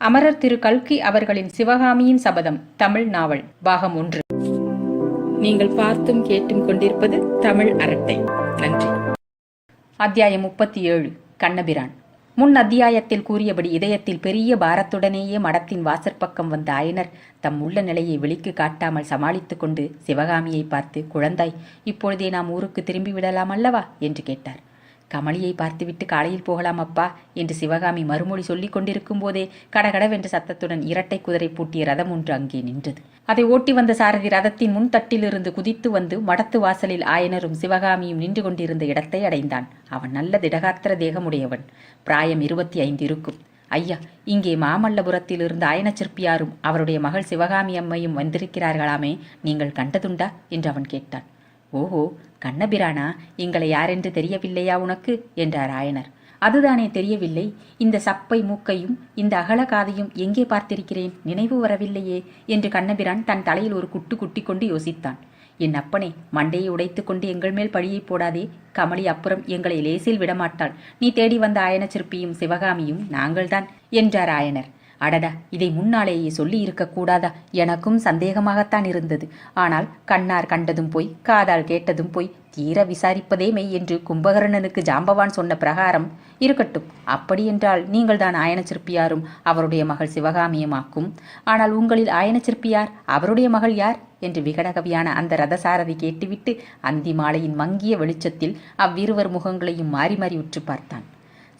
அமரர் திரு கல்கி அவர்களின் சிவகாமியின் சபதம் தமிழ் நாவல் பாகம் ஒன்று. நீங்கள் பார்த்தும் கேட்டும் கொண்டிருப்பது தமிழ் அரட்டை. நன்றி. அத்தியாயம் முப்பத்தி ஏழு கண்ணபிரான். முன் அத்தியாயத்தில் கூறியபடி இதயத்தில் பெரிய பாரத்துடனேயே மடத்தின் வாசற்பக்கம் வந்த ஆயனர் தம் உள்ள நிலையை வெளிக்கு காட்டாமல் சமாளித்துக் கொண்டு சிவகாமியை பார்த்து குழந்தாய் இப்பொழுதே நாம் ஊருக்கு திரும்பி விடலாம் அல்லவா? என்று கேட்டார். கமலியை பார்த்துவிட்டு காலையில் போகலாம் அப்பா என்று சிவகாமி மறுமொழி சொல்லிக் கொண்டிருக்கும் போதே கடகடவென்ற சத்தத்துடன் இரட்டை குதிரை பூட்டிய ரதம் ஒன்று அங்கே நின்றது. அதை ஓட்டி வந்த சாரதி ரதத்தின் முன் தட்டிலிருந்து குதித்து வந்து மடத்து வாசலில் ஆயனரும் சிவகாமியும் நின்று கொண்டிருந்த இடத்தை அடைந்தான். அவன் நல்ல திடகாத்திர தேகமுடையவன். பிராயம் இருபத்தி ஐந்து இருக்கும். ஐயா இங்கே மாமல்லபுரத்திலிருந்து ஆயன சிற்பியாரும் அவருடைய மகள் சிவகாமி அம்மையும் வந்திருக்கிறார்களாமே நீங்கள் கண்டதுண்டா? என்று அவன் கேட்டான். ஓஹோ கண்ணபிரானா எங்களை யாரென்று தெரியவில்லையா உனக்கு? என்றார் ஆயனர். அதுதானே தெரியவில்லை இந்த சப்பை மூக்கையும் இந்த அகல காதையும் எங்கே பார்த்திருக்கிறேன்? நினைவு வரவில்லையே என்று கண்ணபிரான் தன் தலையில் ஒரு குட்டு குட்டி கொண்டு யோசித்தான். என் அப்பனே மண்டையை உடைத்து கொண்டு எங்கள் மேல் பழியை போடாதே கமலி அப்புறம் எங்களை லேசில் விடமாட்டாள். நீ தேடி வந்த ஆயன சிற்பியும் சிவகாமியும் நாங்கள்தான் என்றார் ஆயனர். அடடா இதை முன்னாலேயே சொல்லி இருக்கக்கூடாதா எனக்கும் சந்தேகமாகத்தான் இருந்தது. ஆனால் கண்ணார் கண்டதும் போய் காதால் கேட்டதும் போய் தீர விசாரிப்பதே மெய் என்று கும்பகர்ணனுக்கு ஜாம்பவான் சொன்ன பிரகாரம் இருக்கட்டும் அப்படியென்றால் நீங்கள்தான் ஆயனச்சிற்பியாரும் அவருடைய மகள் சிவகாமியுமாக்கும். ஆனால் உங்களில் ஆயனச்சிற்பியார் அவருடைய மகள் யார்? என்று விகடகவியான அந்த ரதசாரதி கேட்டுவிட்டு அந்தி மாலையின் மங்கிய வெளிச்சத்தில் அவ்விருவர் முகங்களையும் மாறி மாறி உற்று பார்த்தான்.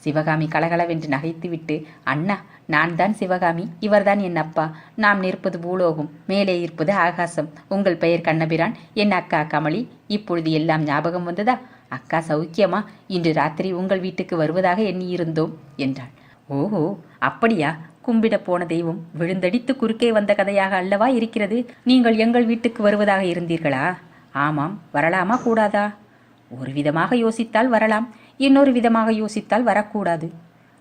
சிவகாமி கலகலவென்று நகைத்துவிட்டு அண்ணா நான் தான் சிவகாமி இவர்தான் என் அப்பா. நாம் நிற்பது பூலோகம் மேலே இருப்பது ஆகாசம். உங்கள் பெயர் கண்ணபிரான் என் அக்கா கமலி. இப்பொழுது எல்லாம் ஞாபகம் வந்ததா? அக்கா சௌக்கியமா இன்று ராத்திரி உங்கள் வீட்டுக்கு வருவதாக எண்ணியிருந்தோம் என்றாள். ஓஹோ அப்படியா? கும்பிட போன தெய்வம் விழுந்தடித்து குறுக்கே வந்த கதையாக அல்லவா இருக்கிறது? நீங்கள் எங்கள் வீட்டுக்கு வருவதாக இருந்தீர்களா? ஆமாம் வரலாமா கூடாதா? ஒரு விதமாக யோசித்தால் வரலாம். இன்னொரு விதமாக யோசித்தால் வரக்கூடாது.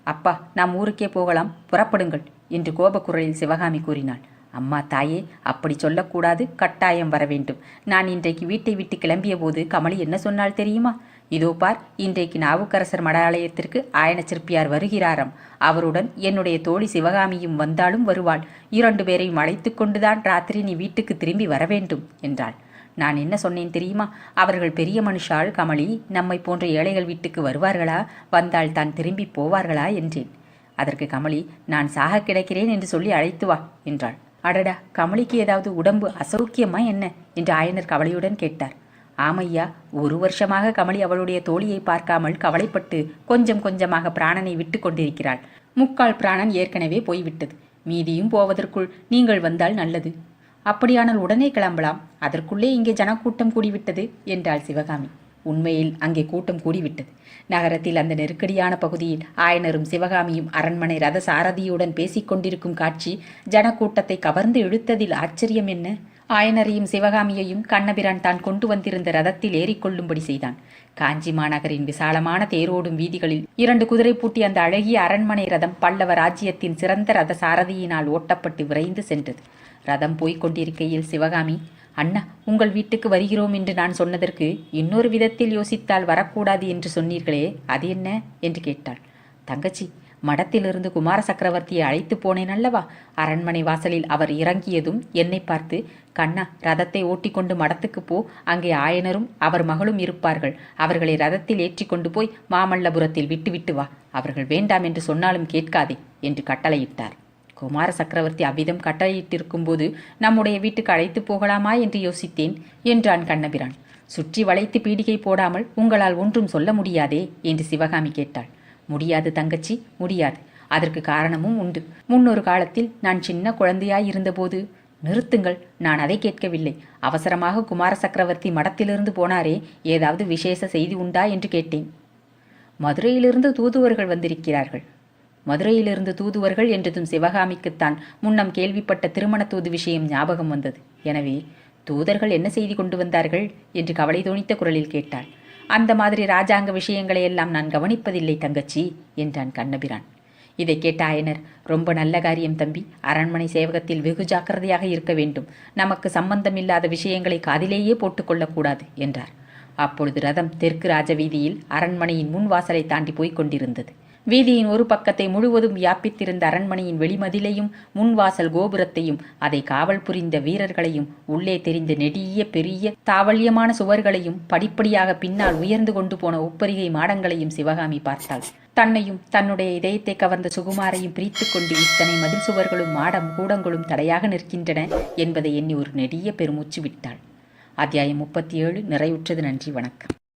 அப்பா நாம் ஊருக்கே போகலாம் புறப்படுங்கள் என்று கோபக்குரலில் சிவகாமி கூறினாள். அம்மா தாயே அப்படி சொல்லக்கூடாது கட்டாயம் வர வேண்டும். நான் இன்றைக்கு வீட்டை விட்டு கிளம்பிய போது கமலி என்ன சொன்னால் தெரியுமா? இதோ பார் இன்றைக்கு நாவுக்கரசர் மடாலயத்திற்கு ஆயன சிற்பியார் வருகிறாராம். அவருடன் என்னுடைய தோழி சிவகாமியும் வந்தாலும் வருவாள். இரண்டு பேரையும் அழைத்து கொண்டுதான் ராத்திரி நீ வீட்டுக்கு திரும்பி வர வேண்டும் என்றாள். நான் என்ன சொன்னேன் தெரியுமா? அவர்கள் பெரிய மனுஷாள் கமலி நம்மை போன்ற ஏழைகள் வீட்டுக்கு வருவார்களா? வந்தால் தான் திரும்பி போவார்களா? என்றேன். அதற்கு கமலி நான் சாக கிடைக்கிறேன் என்று சொல்லி அழைத்து வா என்றாள். அடடா கமலிக்கு ஏதாவது உடம்பு அசௌக்கியமா என்ன? என்று ஆயனர் கவலையுடன் கேட்டார். ஆமையா ஒரு வருஷமாக கமலி அவளுடைய தோழியை பார்க்காமல் கவலைப்பட்டு கொஞ்சம் கொஞ்சமாக பிராணனை விட்டு கொண்டிருக்கிறாள். முக்கால் பிராணன் ஏற்கனவே போய்விட்டது. மீதியும் போவதற்குள் நீங்கள் வந்தால் நல்லது. அப்படியானால் உடனே கிளம்பலாம். அதற்குள்ளே இங்கே ஜனக்கூட்டம் கூடிவிட்டது என்றாள் சிவகாமி. உண்மையில் அங்கே கூட்டம் கூடிவிட்டது. நகரத்தில் அந்த நெருக்கடியான பகுதியில் ஆயனரும் சிவகாமியும் அரண்மனை ரத சாரதியுடன் பேசிக் கொண்டிருக்கும் காட்சி ஜனக்கூட்டத்தை கவர்ந்து இழுத்ததில் ஆச்சரியம் என்ன? ஆயனரையும் சிவகாமியையும் கண்ணபிரான் தான் கொண்டு வந்திருந்த ரதத்தில் ஏறிக்கொள்ளும்படி செய்தான். காஞ்சி மாநகரின் விசாலமான தேரோடும் வீதிகளில் இரண்டு குதிரை பூட்டி அந்த அழகிய அரண்மனை ரதம் பல்லவ ராஜ்யத்தின் சிறந்த ரத சாரதியினால் ஓட்டப்பட்டு விரைந்து சென்றது. ரதம் போய்க் கொண்டிருக்கையில் சிவகாமி அண்ணா உங்கள் வீட்டுக்கு வருகிறோம் என்று நான் சொன்னதற்கு இன்னொரு விதத்தில் யோசித்தால் வரக்கூடாது என்று சொன்னீர்களே அது என்ன? என்று கேட்டாள். தங்கச்சி மடத்திலிருந்து குமார சக்கரவர்த்தியை அழைத்து போனேன் அல்லவா? அரண்மனை வாசலில் அவர் இறங்கியதும் என்னை பார்த்து கண்ணா ரதத்தை ஓட்டிக்கொண்டு மடத்துக்கு போ அங்கே ஆயனரும் அவர் மகளும் இருப்பார்கள். அவர்களை ரதத்தில் ஏற்றி கொண்டு போய் மாமல்லபுரத்தில் விட்டுவிட்டு வா. அவர்கள் வேண்டாம் என்று சொன்னாலும் கேட்காதே என்று கட்டளையிட்டார். குமார சக்கரவர்த்தி அவ்விதம் கட்டளையிட்டிருக்கும் போது நம்முடைய வீட்டுக்கு அழைத்து போகலாமா என்று யோசித்தேன் என்றான் கண்ணபிரான். சுற்றி வளைத்து பீடிகை போடாமல் உங்களால் ஒன்றும் சொல்ல முடியாதே என்று சிவகாமி கேட்டாள். முடியாது தங்கச்சி முடியாது. அதற்கு காரணமும் உண்டு. முன்னொரு காலத்தில் நான் சின்ன குழந்தையாய் இருந்தபோது நிறுத்துங்கள் நான் அதை கேட்கவில்லை. அவசரமாக குமார சக்கரவர்த்தி மடத்திலிருந்து போனாரே ஏதாவது விசேஷ செய்தி உண்டா என்று கேட்டேன். மதுரையிலிருந்து தூதுவர்கள் வந்திருக்கிறார்கள். மதுரையிலிருந்து தூதுவர்கள் என்றதும் சிவகாமிக்குத்தான் முன்னம் கேள்விப்பட்ட திருமண தூது விஷயம் ஞாபகம் வந்தது. எனவே தூதர்கள் என்ன செய்தி கொண்டு வந்தார்கள்? என்று கவலை தோணித்த குரலில் கேட்டாள். அந்த மாதிரி ராஜாங்க விஷயங்களை எல்லாம் நான் கவனிப்பதில்லை தங்கச்சி என்றான் கண்ணபிரான். இதை கேட்ட ஆயனர் ரொம்ப நல்ல காரியம் தம்பி அரண்மனை சேவகத்தில் வெகு ஜாக்கிரதையாக இருக்க வேண்டும். நமக்கு சம்பந்தமில்லாத விஷயங்களை காதிலேயே போட்டுக்கொள்ளக்கூடாது என்றார். அப்பொழுது ரதம் தெற்கு ராஜவீதியில் அரண்மனையின் முன் வாசலை தாண்டி போய்க் கொண்டிருந்தது. வீதியின் ஒரு பக்கத்தை முழுவதும் வியாபித்திருந்த அரண்மனையின் வெளிமதிலையும் முன்வாசல் கோபுரத்தையும் அதை காவல் புரிந்த வீரர்களையும் உள்ளே தெரிந்த நெடிய பெரிய தாவல்யமான சுவர்களையும் படிப்படியாக பின்னால் உயர்ந்து கொண்டு போன ஒப்பரிகை மாடங்களையும் சிவகாமி பார்த்தாள். தன்னையும் தன்னுடைய இதயத்தை கவர்ந்த சுகுமாரையும் பிரித்து கொண்டு இத்தனை மதில் சுவர்களும் மாடம் கூடங்களும் தடையாக நிற்கின்றன என்பதை எண்ணி ஒரு நெடிய பெருமூச்சு விட்டாள். அத்தியாயம் முப்பத்தி ஏழு. நிறைவுற்றது. நன்றி. வணக்கம்.